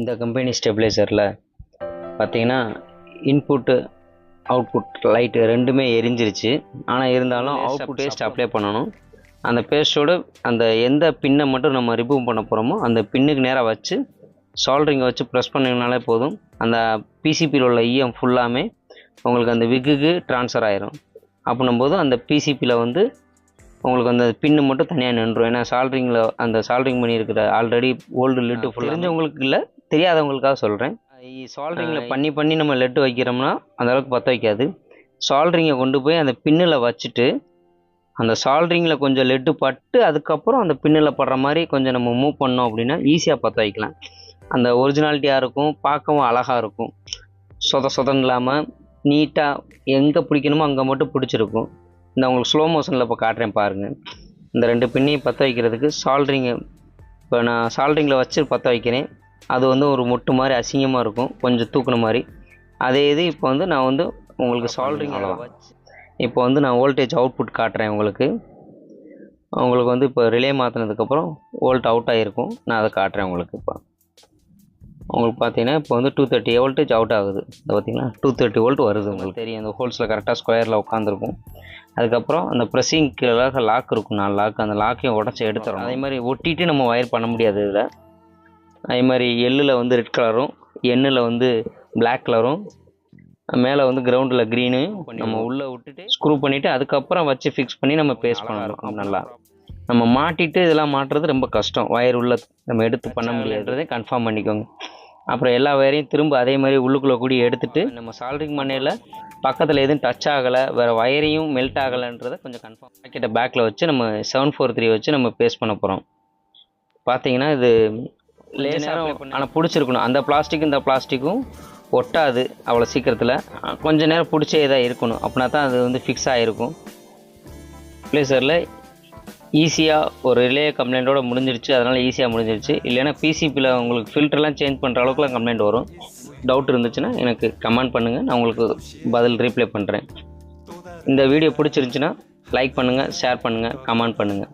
இந்த கம்பெனி ஸ்டெபிளைசரில் பார்த்தீங்கன்னா input output light ரெண்டுமே எரிஞ்சிருச்சு. ஆனால் இருந்தாலும் அவுட்புட் பேஸ்ட் அப்ளை பண்ணணும். அந்த பேஸ்ட்டோட அந்த எந்த பின்னை மட்டும் நம்ம ரிமூவ் பண்ண போகிறோமோ அந்த பின்னுக்கு நேராக வச்சு சால்ட்ரிங்கை வச்சு ப்ரெஸ் பண்ணிங்கனாலே போதும். அந்த பிசிபியில் உள்ள இஎம் ஃபுல்லாமே உங்களுக்கு அந்த விக்குக்கு ட்ரான்ஸ்ஃபர் ஆயிரும். அப்படின்னும்போது அந்த பிசிபியில் வந்து உங்களுக்கு அந்த பின்னு மட்டும் தனியாக நின்றும் ஏன்னா சால்ட்ரிங்கில் அந்த சால்ட்ரிங் பண்ணியிருக்கிற ஆல்ரெடி ஓல்டு லெட்டு ஃபுல்லாக தெரிஞ்சவங்களுக்கு இல்லை. தெரியாதவங்களுக்காக சொல்கிறேன் சால்ட்ரிங்கில் பண்ணி பண்ணி நம்ம லெட்டு வைக்கிறோம்னா அந்த அளவுக்கு பற்ற வைக்காது. சால்ட்ரிங்கை கொண்டு போய் அந்த பின்னில் வச்சுட்டு அந்த சால்ட்ரிங்கில் கொஞ்சம் லெட்டு பட்டு அதுக்கப்புறம் அந்த பின்னில் படுற மாதிரி கொஞ்சம் நம்ம மூவ் பண்ணோம் அப்படின்னா ஈஸியாக பற்ற வைக்கலாம். அந்த ஒரிஜினாலிட்டியாக இருக்கும் பார்க்கவும் அழகாக இருக்கும். சொத சொதன்னு இல்லாமல் நீட்டாக எங்கே பிடிக்கணுமோ அங்கே மட்டும் பிடிச்சிருக்கும். இந்த உங்களுக்கு ஸ்லோ மோஷனில் இப்போ காட்டுறேன் பாருங்கள் இந்த ரெண்டு பின்னையும் பற்ற வைக்கிறதுக்கு சால்ட்ரிங்கு இப்போ நான் சால்ட்ரிங்கில் வச்சு பற்ற வைக்கிறேன். அது வந்து ஒரு முட்டு மாதிரி அசிங்கமாக இருக்கும். கொஞ்சம் தூக்குன மாதிரி. அதே இது இப்போ வந்து நான் வந்து உங்களுக்கு சால்ட்ரிங் இப்போ வந்து நான் வோல்டேஜ் அவுட்புட் காட்டுறேன் உங்களுக்கு. உங்களுக்கு வந்து இப்போ ரிலே மாற்றினதுக்கப்புறம் வோல்ட் அவுட் ஆகிருக்கும் நான் அதை காட்டுறேன் உங்களுக்கு இப்போ. உங்களுக்கு பார்த்தீங்கன்னா இப்போ வந்து டூ தேர்ட்டி வோல்டேஜ் அவுட் ஆகுது. இந்த பார்த்தீங்கன்னா டூ தேர்ட்டி வோல்ட் வருது உங்களுக்கு தெரியும். அந்த ஹோல்ஸில் கரெக்டாக ஸ்கொயரில் உட்காந்துருக்கும் அதுக்கப்புறம் அந்த ப்ரெஸ்ஸிங் கீழே லாக் இருக்கும். நாலு லாக் அந்த லாக்கையும் உடச்சி எடுத்துரும் அதே மாதிரி ஒட்டிட்டு நம்ம ஒயர் பண்ண முடியாது இதில். அதே மாதிரி எள்ளில் வந்து ரெட் கலரும் எண்ணில் வந்து பிளாக் கலரும் மேலே வந்து கிரவுண்டில் க்ரீனு நம்ம உள்ளே விட்டுட்டு ஸ்க்ரூ பண்ணிவிட்டு அதுக்கப்புறம் வச்சு ஃபிக்ஸ் பண்ணி நம்ம பேஸ்ட் பண்ணணும். நல்லா. நம்ம மாட்டிட்டு இதெல்லாம் மாட்டுறது ரொம்ப கஷ்டம். ஒயர் உள்ள நம்ம எடுத்து பண்ண முடியாதுன்றதை கன்ஃபார்ம் பண்ணிக்கோங்க. அப்புறம் எல்லா ஒயரையும் திரும்ப அதே மாதிரி உள்ளுக்குள்ளே கூடி எடுத்துட்டு நம்ம சால்ட்ரிங் பண்ணையில் பக்கத்தில் எதுவும் டச் ஆகலை வேறு ஒயரையும் மெல்ட் ஆகலைன்றதை கொஞ்சம் கன்ஃபார்ம் பாக்கெட்டை பேக்கில் வச்சு நம்ம செவன் ஃபோர் த்ரீ வச்சு நம்ம பேஸ்ட் பண்ண போகிறோம் பார்த்தீங்கன்னா இது லேசாக ஆனால் பிடிச்சிருக்கணும். அந்த பிளாஸ்டிக்கும் இந்த பிளாஸ்டிக்கும் ஒட்டாது அவ்வளோ சீக்கிரத்தில். கொஞ்ச நேரம் பிடிச்சே இதாக இருக்கணும். அப்படின்னா தான் அது வந்து ஃபிக்ஸ் ஆகிருக்கும் ப்ளேசரில் ஈஸியாக ஒரு ரிலே கம்ப்ளைண்ட்டோட முடிஞ்சிருச்சு. அதனால் ஈஸியாக முடிஞ்சிருச்சு. இல்லைன்னா பிசிபியில் உங்களுக்கு ஃபில்டர்லாம் சேஞ்ச் பண்ணுற அளவுக்குலாம் கம்ப்ளைண்ட் வரும். டவுட் இருந்துச்சுன்னா எனக்கு கமெண்ட் பண்ணுங்கள் நான் உங்களுக்கு பதில் ரீப்ளை பண்ணுறேன் இந்த வீடியோ பிடிச்சிருந்துச்சுன்னா லைக் பண்ணுங்கள் ஷேர் பண்ணுங்கள் கமெண்ட் பண்ணுங்கள்